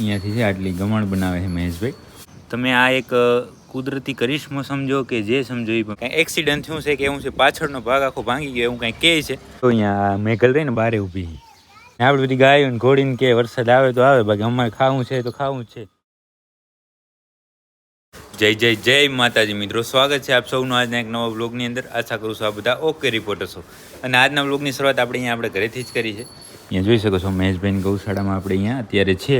અહીંયાથી છે, આટલી ગમણ બનાવે છે મહેશભાઈ. તમે આ એક કુદરતી કરિશ્મો સમજો કે જે સમજો એ કાંઈ એક્સિડન્ટ થયું છે કે એવું છે, પાછળનો ભાગ આખો ભાંગી ગયો એવું કાંઈ કહે છે? તો અહીંયા મેઘલ રહીને બારે ઊભી આપણે બધી ગાયો ને ઘોડીને કે વરસાદ આવે તો આવે, બાકી અમારે ખાવું છે તો ખાવું છે. જય જય જય માતાજી મિત્રો, સ્વાગત છે આપ સૌનું આજના એક નવા બ્લોગની અંદર. આશા કરું છું આ બધા ઓકે રિપોર્ટર છો. અને આજના બ્લોગની શરૂઆત આપણે અહીંયા આપણે ઘરેથી જ કરી છે. અહીંયા જોઈ શકો છો મહેશભાઈની ગૌશાળામાં આપણે અહીંયા અત્યારે છે.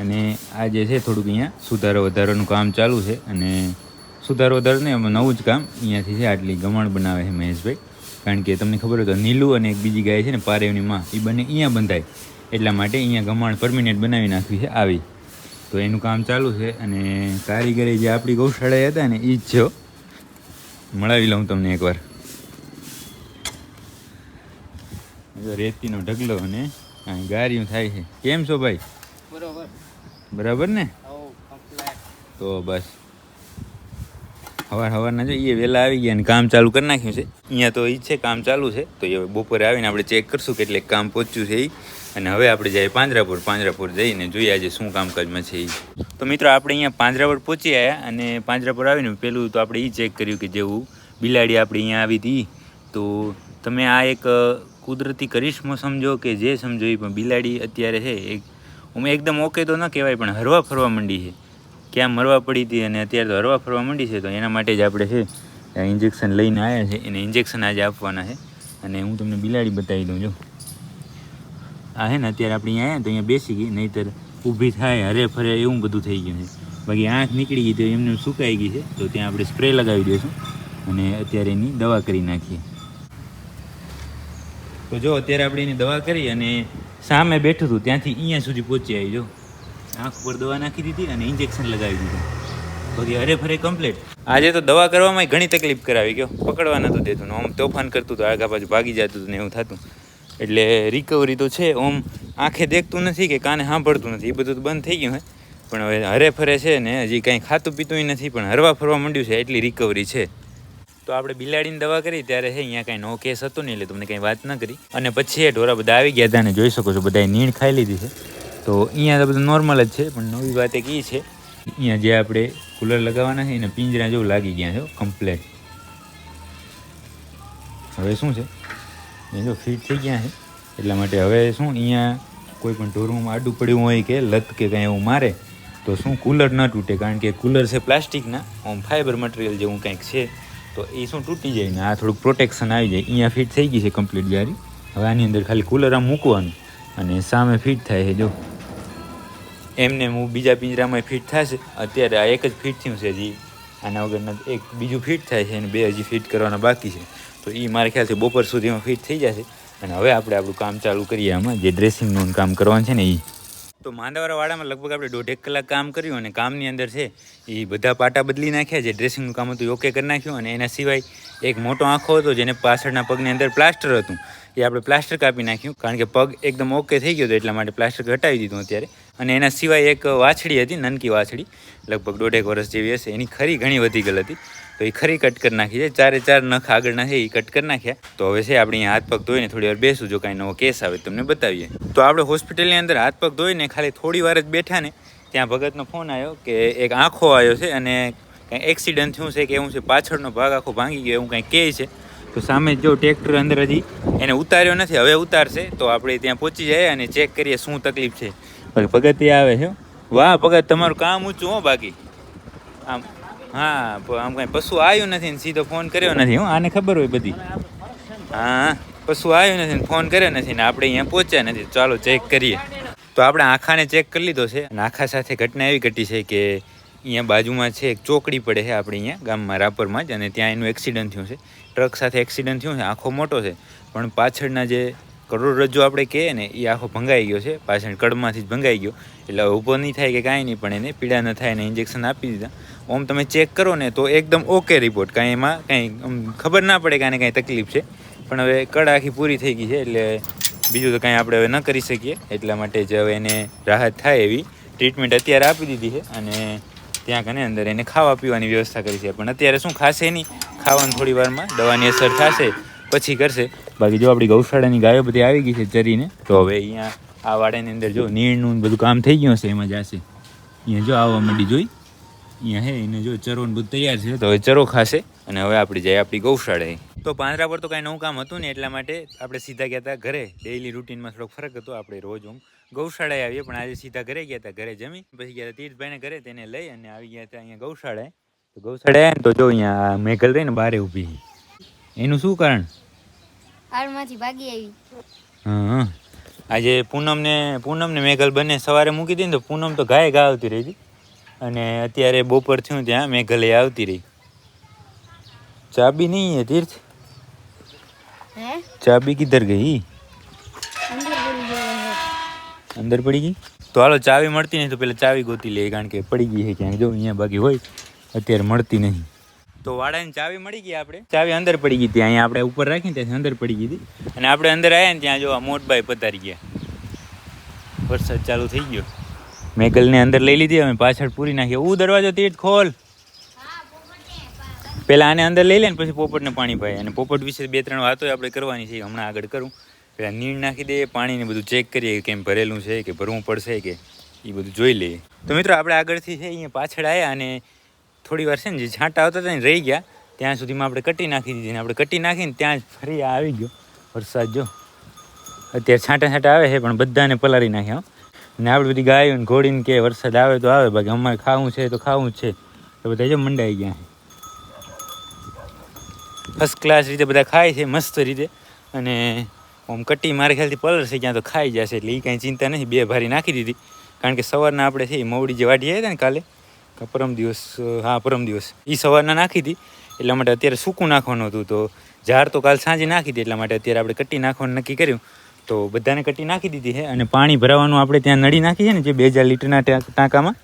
અને આ જે છે થોડુંક અહીંયા સુધારો વધારાનું કામ ચાલુ છે અને સુધારો વધારો ને નવું જ કામ અહીંયાથી છે, આટલી ગમણ બનાવે છે મહેશભાઈ. કારણ કે તમને ખબર હોય તો નીલું અને એક બીજી ગાય છે ને પારેવની માં એ બંને અહીંયા બંધાય. એટલા માટે અહીંયા ગમાણ પરમિનેન્ટ બનાવી નાખવી છે, આવી. તો એનું કામ ચાલુ છે અને કારીગરે જે આપણી ગૌશાળાએ હતા ને એ જ છે મળાવી લઉં તમને એકવાર. જો રેતીનો ઢગલો અને ગારિયું થાય છે. કેમ છો ભાઈ? બરોબર. બરાબર ને? તો બસ. સવાર સવારના જો એ વહેલા આવી ગયા અને કામ ચાલુ કરી નાખ્યું છે. અહીંયા તો એ છે કામ ચાલુ છે. તો એ બપોરે આવીને આપણે ચેક કરશું કેટલે કામ પહોંચ્યું છે એ અને હવે આપણે જઈએ પાંજરાપુર પાંજરાપુર જઈને જોઈએ આજે શું કામકાજમાં છે એ તો મિત્રો આપણે અહીંયા પાંજરાપુર પહોંચી આવ્યા અને પાંજરાપુર આવીને પેલું તો આપણે એ ચેક કર્યું કે જેવું બિલાડી આપણી અહીંયા આવી હતી. તો તમે આ એક કુદરતી કરિશ્મો સમજો કે જે સમજો એ પણ બિલાડી અત્યારે છે એક હું એકદમ ઓકે તો ન કહેવાય, પણ હરવા ફરવા માંડી છે. ક્યાં મરવા પડી હતી અને અત્યારે તો હરવા ફરવા માંડી છે, તો એના માટે જ આપણે છે ઇન્જેક્શન લઈને આવ્યા છે. એને ઇન્જેક્શન આજે આપવાના છે. અને હું તમને બિલાડી બતાવી દઉં, જો. આ છે ને, અત્યારે આપણે અહીંયા આવ્યા તો અહીંયા બેસી ગઈ, નહીંતર ઊભી થાય, હરે ફરે એવું બધું થઈ ગયું છે. બાકી આંખ નીકળી ગઈ તો એમને સુકાઈ ગઈ છે, તો ત્યાં આપણે સ્પ્રે લગાવી દઈશું. અને અત્યારે એની દવા કરી નાખીએ. તો જો અત્યારે આપણે એની દવા કરી અને સામે બેઠું હતું, ત્યાંથી અહીંયા સુધી પહોંચી આવી, જો. આંખ ઉપર દવા નાખી દીધી અને ઇન્જેક્શન લગાવી દીધું. બધી અરે ફરે કમ્પ્લીટ આજે તો દવા કરવામાં ઘણી તકલીફ કરાવી ગયો પકડવા નતું દેતું ને, આમ તોફાન કરતું હતું આગા પાછું ભાગી જતું હતું ને એવું થતું. એટલે રિકવરી તો છે, ઓમ આંખે દેખતું નથી કે કાને સાંભળતું નથી, એ બધું તો બંધ થઈ ગયું, હે. પણ હવે હરે ફરે છે ને, હજી કાંઈ ખાતું પીતું નથી, પણ હરવા ફરવા માંડ્યું છે, એટલી રિકવરી છે. તો આપણે બિલાડીની દવા કરી, ત્યારે છે અહીંયા કાંઈ નો કેસ હતો નહીં એટલે તમને કંઈ વાત ન કરી. અને પછી એ ઢોરા બધા આવી ગયા હતા અને જોઈ શકો છો, બધાએ નીણ ખાઈ લીધી છે. તો અહીંયા તો બધું નોર્મલ જ છે, પણ નવી વાત એક એ છે, અહીંયા જે આપણે કુલર લગાવવાના છે, એને પિંજરા જેવું લાગી ગયા છે કમ્પ્લેટ હવે શું છે? એ જો ફિટ થઈ ગયા છે. એટલા માટે હવે શું, અહીંયા કોઈ પણ ઢોરમાં આડું પડ્યું હોય કે લત કે કાંઈ એવું મારે, તો શું કુલર ન તૂટે, કારણ કે કુલર છે પ્લાસ્ટિકના, આમ ફાઈબર મટીરિયલ જેવું કંઈક છે. તો એ શું તૂટી જાય ને આ થોડુંક પ્રોટેક્શન આવી જાય. અહીંયા ફિટ થઈ ગઈ છે કમ્પ્લીટ જારી હવે આની અંદર ખાલી કુલર આમ મૂકવાનું અને સામે ફિટ થાય છે, જો. એમને હું બીજા પિંજરામાં ફિટ થશે. અત્યારે આ એક જ ફિટ થયું છે હજી. આના વગરના એક બીજું ફિટ થાય છે અને બે હજી ફિટ કરવાના બાકી છે. તો એ મારા ખ્યાલથી બપોર સુધીમાં ફિટ થઈ જશે. અને હવે આપણે આપણું કામ ચાલુ કરીએ આમાં. જે ડ્રેસિંગનું કામ કરવાનું છે ને એ તો માંદાવાળા વાડામાં લગભગ આપણે દોઢેક કલાક કામ કર્યું અને કામની અંદર છે એ બધા પાટા બદલી નાખ્યા, જે ડ્રેસિંગનું કામ હતું ઓકે કરી નાખ્યું અને એના સિવાય એક મોટો આંખો હતો જેને પાછળના પગની અંદર પ્લાસ્ટર હતું. એ આપણે પ્લાસ્ટર કાપી નાખ્યું કારણ કે પગ એકદમ ઓકે થઈ ગયો હતો એટલા માટે પ્લાસ્ટર હટાવી દીધું અત્યારે. અને એના સિવાય એક વાછડી હતી નનકી વાછડી, લગભગ દોઢેક વર્ષ જેવી હશે. એની ખરી ઘણી વધી ગઈ હતી. તો એ ખરી કટ કરી નાખી છે. ચારે ચાર નખ આગળના છે એ કટ કરી નાખ્યા. તો હવે છે, આપણે હાથ પગ ધોઈને થોડી વાર બેસું, જો કાંઈ નવો કેસ આવે તમને બતાવીએ. તો આપણે હોસ્પિટલની અંદર હાથ પગ ધોઈને ખાલી થોડી વાર જ બેઠા ને, ત્યાં ભગતનો ફોન આવ્યો કે એક આંખો આવ્યો છે અને કંઈ એક્સિડન્ટ થયું છે કે એવું છે, પાછળનો ભાગ આખો ભાંગી ગયો એવું કંઈ કહે છે. તો સામે જો ટ્રેક્ટર અંદર હજી એને ઉતાર્યો નથી, હવે ઉતારશે. તો આપણે ત્યાં પહોંચી જઈએ અને ચેક કરીએ શું તકલીફ છે. ભગત આવે છે, વાહ, ભગત, તમારું કામ ઊંચું હો બાકી. આમ હા આમ કાંઈ પશુ આવ્યું નથી ને સીધો ફોન કર્યો નથી. હું, આને ખબર હોય બધી. હા, પશુ આવ્યું નથી ને ફોન કર્યો નથી ને આપણે અહીંયા પહોંચ્યા નથી. ચાલો ચેક કરીએ. તો આપણે આખાને ચેક કરી લીધો છે. અને આખા સાથે ઘટના એવી ઘટી છે કે અહીંયા બાજુમાં છે એક ચોકડી પડે છે આપણે અહીંયા, ગામમાં રાપરમાં જ. અને ત્યાં એનું એક્સિડન્ટ થયું છે. ટ્રક સાથે એક્સિડન્ટ થયું છે. આખો મોટો છે. પણ પાછળના જે કરોડરજ્જુ આપણે કહીએ ને એ આખો ભંગાઈ ગયો છે. પાછળ કડમાંથી જ ભંગાઈ ગયો. એટલે ઊભો નહીં થાય કે કાંઈ નહીં, પણ એને પીડા ન થાય ને ઇન્જેક્શન આપી દીધા. ઓમ તમે ચેક કરો ને, તો એકદમ ઓકે રિપોર્ટ કાંઈ એમાં કાંઈ ખબર ના પડે કે આને કાંઈ તકલીફ છે. પણ હવે કડ આખી પૂરી થઈ ગઈ છે, એટલે બીજું તો કાંઈ આપણે હવે ન કરી શકીએ. એટલા માટે જ હવે એને રાહત થાય એવી ટ્રીટમેન્ટ અત્યારે આપી દીધી છે. અને ત્યાં કને અંદર એને ખાવા પીવાની વ્યવસ્થા કરી છે. પણ અત્યારે શું ખાશે નહીં? ખાવાનું થોડી વારમાં દવાની અસર થશે, પછી કરશે. બાકી જો આપણી ગૌશાળાની ગાયો બધી આવી ગઈ છે ચરીને, તો હવે અહીંયા આ વાડાની અંદર જો નીણનું બધું કામ થઈ ગયું હશે, એમાં જશે અહીંયા જો આવવા માંડી જોઈ. અહીંયા હે, એને જો ચરો બધું તૈયાર છે. તો હવે ચરો ખાશે અને હવે આપણે જાય આપણી ગૌશાળાએ. તો પાંદરા પર તો કાંઈ નવું કામ હતું ને એટલા માટે આપણે સીધા ગયા હતા ઘરે. ડેઇલી રૂટીનમાં થોડોક ફરક હતો, આપણે રોજ હું ગૌશાળાએ આવીએ, પણ આજે સીધા ઘરે ગયા હતા, ઘરે જમી, પછી ગયા હતા તીર્થભાઈને ઘરે, તેને લઈ અને આવી ગયા હતા અહીંયા ગૌશાળાએ. તો ગૌશાળાએ તો જો અહીંયા મેઘલ રહી ને બારે ઊભી એનું શું કારણ? આડમાંથી ભાગી આવી. હા આજે પૂનમ ને પૂનમ ને મેઘલ બંને સવારે મૂકી ને તો પૂનમ તો ગાય ગા આવતી રહી અને અત્યારે બપોર થયું ત્યાં મેઘલે આવતી રહી. ચાબી નહીં હે તીર્થ? ચાબી કિધર ગઈ? અંદર પડી અંદર પડી ગઈ? તો હાલો ચાવી મળતી નહીં તો પેલા ચાવી ગોતી લે કારણ કે પડી ગઈ છે ક્યાંક જો અહીંયા બાકી હોય અત્યારે મળતી નહીં. તો વાડાની ચાવી મળી ગઈ આપણે. ચાવી અંદર પડી ગઈ હતી, અહીંયા આપણે ઉપર રાખીને ત્યાં અંદર પડી ગઈ હતી. અને આપણે અંદર આવ્યા ને ત્યાં જો મોટભાઈ પધારી ગયા. વરસાદ ચાલુ થઈ ગયો. મેકલને અંદર લઈ લીધી, અમે પાછળ પૂરી નાખી. ઉ દરવાજો તીર્થ ખોલ. પેલા આને અંદર લઈ લે ને, પછી પોપટને પાણી પાય અને પોપટ વિશે બે, ત્રણ વાતો આપણે કરવાની છે હમણાં આગળ કરું. પેલા નીણ નાખી દઈએ પાણીને બધું ચેક કરીએ કેમ ભરેલું છે, કે ભરવું પડશે કે, એ બધું જોઈ લઈએ. તો મિત્રો, આપણે આગળથી છે, અહીંયા પાછળ આવ્યા અને થોડી વાર છે ને જે છાંટા આવતા હતા ને રહી ગયા, ત્યાં સુધીમાં આપણે કટી નાખી દીધી ને આપણે કટી નાખીને ત્યાં જ ફરી આવી ગયો વરસાદ જો. અત્યારે છાંટા છાંટા આવે છે, પણ બધાને પલાળી નાખ્યા ને આપણે બધી ગાયો ને ઘોડીને કે વરસાદ આવે તો આવે, બાકી અમારે ખાવું છે તો ખાવું જ છે. તો બધા જો મંડાઈ ગયા ફર્સ્ટ ક્લાસ રીતે બધા ખાય છે, મસ્ત રીતે. અને આમ કટી મારે ખ્યાલથી પલળશે ક્યાં તો ખાઈ જશે, એટલે એ કાંઈ ચિંતા નથી, બે ભારી નાખી દીધી. કારણ કે સવારના આપણે છે એ મવડી જે વાડી આવ્યા હતા ને કાલે પરમ દિવસ હા, પરમ દિવસ. એ સવારના નાખી હતી એટલા માટે અત્યારે સૂકું નાખવાનું હતું. તો ઝાર તો કાલ સાંજે નાખી હતી એટલા માટે અત્યારે આપણે કટી નાખવાનું નક્કી કર્યું. તો બધાને કટી નાખી દીધી છે અને પાણી ભરાવાનું આપણે ત્યાં નળી નાખી છે ને, જે બે હજાર લીટરના ટાંકામાં.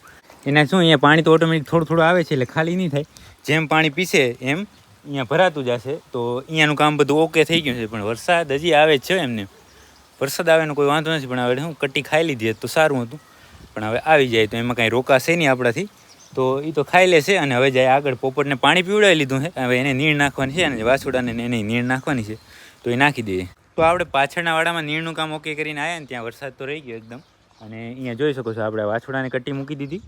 એના શું, અહીંયા પાણી તો ઓટોમેટિક થોડું થોડું આવે છે, એટલે ખાલી નહીં થાય. જેમ પાણી પીશે એમ અહીંયા ભરાતું જશે. તો અહીંયાનું કામ બધું ઓકે થઈ ગયું છે, પણ વરસાદ હજી આવે જ છે એમને. વરસાદ આવેનો કોઈ વાંધો નથી, પણ હવે શું કટ્ટી ખાઈ લીધી તો સારું હતું. પણ હવે આવી જાય, તો એમાં કાંઈ રોકાશે નહીં આપણાથી. તો એ તો ખાઈ લેશે અને હવે જાય આગળ પોપટને પાણી પીવડાવી લીધું છે. હવે એને નીણ નાખવાની છે અને વાસુડાને એને નીણ નાખવાની છે. તો એ નાખી દઈએ. તો આપણે પાછળના વાડામાં નીણનું કામ ઓકે કરીને આવ્યા ને ત્યાં વરસાદ તો રહી ગયો એકદમ. અને અહીંયા જોઈ શકો છો આપણે વાછોડાને કટી મૂકી દીધી.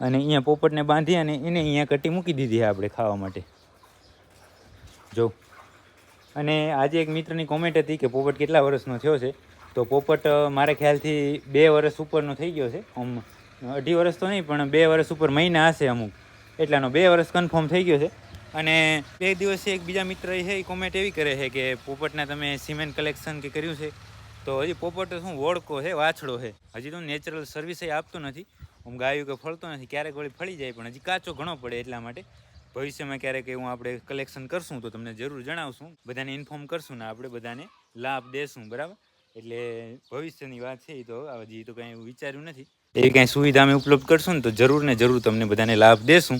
અને અહીંયા પોપટને બાંધી અને એને અહીંયા કટી મૂકી દીધી છે આપણે ખાવા માટે. જો. અને આજે એક મિત્રની કોમેન્ટ હતી કે પોપટ કેટલા વર્ષનો થયો છે. તો પોપટ, મારા ખ્યાલથી બે વર્ષ ઉપરનો થઈ ગયો છે. આમ અઢી વર્ષ તો નહીં, પણ બે વર્ષ ઉપર મહિના હશે અમુક. એટલાનો બે વર્ષ કન્ફર્મ થઈ ગયો છે. અને બે દિવસે એક બીજા મિત્ર છે, એ કોમેન્ટ એવી કરે છે કે, પોપટના તમે સિમેન્ટ કલેક્શન કે કર્યું છે, તો હજી પોપટ શું વોડકો છે, વાછડો છે. હજી તો નેચરલ સર્વિસ એ આપતો નથી. હું ગાયું કે ફળતો નથી, ક્યારેક વળી ફળી જાય, પણ હજી કાચો ઘણો પડે એટલા માટે. ભવિષ્યમાં ક્યારેક એવું આપણે કલેક્શન કરશું તો તમને જરૂર જણાવશું. બધાને ઇન્ફોર્મ કરશું ને આપણે બધાને લાભ દેશું, બરાબર? એટલે ભવિષ્યની વાત છે એ તો હજી તો કાંઈ વિચાર્યું નથી. એવી કાંઈ સુવિધા અમે ઉપલબ્ધ કરશું ને તો જરૂર ને જરૂર તમને બધાને લાભ દેશું.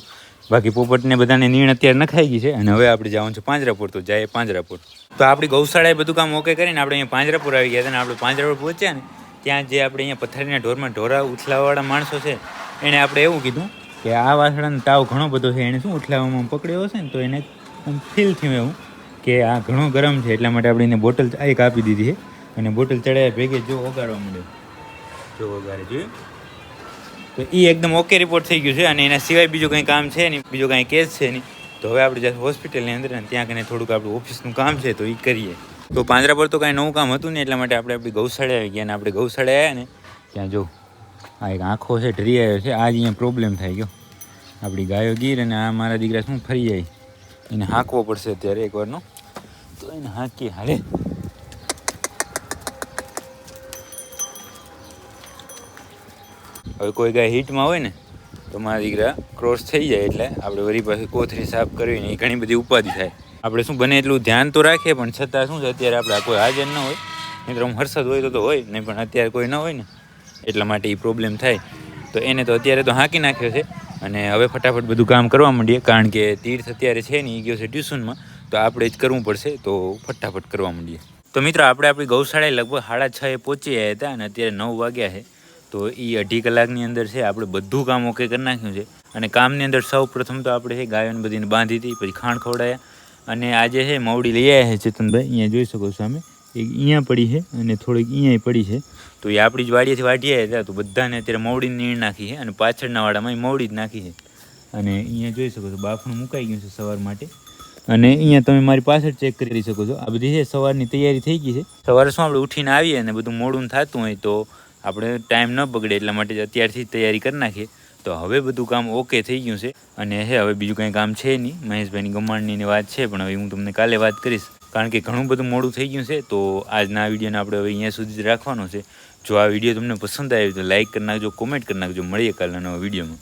બાકી પોપટને બધાને નીણ અત્યારે નખાઈ ગઈ છે અને હવે આપણે જવાનું છે પાંજરાપુર તો જાય પાંજરાપુર. તો આપણી ગૌશાળાએ બધું કામ ઓકે કરીને આપણે અહીંયા પાંજરાપુર આવી ગયા હતા અને આપણે પાંજરાપુર પહોંચ્યા ને ત્યાં જે આપણે અહીંયા પથારીના ઢોરમાં ઢોરા ઉથલાવાવાળા માણસો છે, એણે આપણે એવું કીધું કે આ વાસણાનો તાવ ઘણો બધો છે, એણે શું ઉથલાવવામાં પકડ્યો હશે ને તો એને ફીલ થયું એવું કે આ ઘણો ગરમ છે, એટલા માટે આપણે એને બોટલ એક આપી દીધી છે. અને બોટલ ચડાવ્યા ભેગે જો ઓગાળવા માંડ્યો. જો ઓગાળે જોયું તો એ એકદમ ઓકે રિપોર્ટ થઈ ગયું છે અને એના સિવાય બીજું કંઈ કામ છે નહીં બીજો કાંઈ કેસ છે નહીં. તો હવે આપણે જ્યાં હોસ્પિટલની અંદર અને ત્યાં કને થોડુંક આપણું ઓફિસનું કામ છે તો એ કરીએ. તો પાંજરા પર તો કાંઈ નવું કામ હતું નહીં એટલા માટે આપણે આપણી ગૌશાળા આવી ગયા અને આપણે ગૌશાળા આવ્યા ને ત્યાં જો આ એક આંખો છે ઢરી આવ્યો છે આ જ અહીંયા પ્રોબ્લેમ થઈ ગયો. આપણી ગાયો ગીર અને આ મારા દીકરા શું ફરી જાય? એને હાંકવો પડશે અત્યારે એકવારનો. તો એને હાંકી હાલે. હવે કોઈ ગાય હીટમાં હોય ને, તો મારા દીકરા ક્રોસ થઈ જાય એટલે આપણે વળી પાસે કોથળી સાફ કરવી ને એ ઘણી બધી ઉપાધિ થાય. આપણે શું બને એટલું ધ્યાન તો રાખીએ પણ છતાં શું છે, અત્યારે આપણે કોઈ હાજર ન હોય. નહીં તો હર્ષદ હોય તો તો હોય, નહીં પણ અત્યારે કોઈ ન હોય ને, એટલા માટે એ પ્રોબ્લેમ થાય. તો એને તો અત્યારે તો હાંકી નાખ્યો છે અને હવે ફટાફટ બધું કામ કરવા માંડીએ, કારણ કે તીર્થ અત્યારે છે ને એ ગયો છે ટ્યુશનમાં, તો આપણે જ કરવું પડશે, તો ફટાફટ કરવા માંડીએ. તો મિત્રો, આપણે આપણી ગૌશાળાએ લગભગ સાડા છ એ પહોંચી ગયા હતા અને અત્યારે નવ વાગ્યા છે. તો એ અઢી કલાકની અંદર છે, આપણે બધું કામ ઓકે કરી નાખ્યું છે. અને કામની અંદર સૌ પ્રથમ તો આપણે છે, ગાયોને બધીને બાંધી હતી પછી ખાણ ખવડાયા. અને આજે છે, મવડી લઈ આવ્યા છે, ચેતનભાઈ. અહીંયા જોઈ શકો છો અમે. એક અહીંયા પડી છે અને થોડીક અહીંયાય પડી છે. તો એ આપણી જ વાડીએથી આવ્યા હતા. તો બધાને અત્યારે મવડીની નીણ નાખી છે અને પાછળના વાડામાં મવડી જ નાખી છે. અને અહીંયા જોઈ શકો છો, બાફણું મુકાઈ ગયું છે સવાર માટે. અને અહીંયા તમે મારી પાછળ ચેક કરી શકો છો. આ બધી છે, સવારની તૈયારી થઈ ગઈ છે. સવારે શું આપણે ઉઠીને આવીએ અને બધું મોડું થતું હોય તો આપણે ટાઈમ ન બગડે એટલા માટે અત્યારથી તૈયારી કરી નાખીએ. તો હવે બધું કામ ઓકે થઈ ગયું છે. અને હે, હવે બીજું કંઈ કામ છે નહીં. મહેશભાઈની ગમાણની વાત છે, પણ હવે હું તમને કાલે વાત કરીશ. કારણ કે ઘણું બધું મોડું થઈ ગયું છે, તો આજના વિડીયોને આપણે હવે અહીંયા સુધી જ રાખવાનો છે. જો આ વીડિયો તમને પસંદ આવ્યો તો લાઇક કરી નાખજો કોમેન્ટ કરી નાખજો. મળીએ કાલના નવા વિડીયોમાં.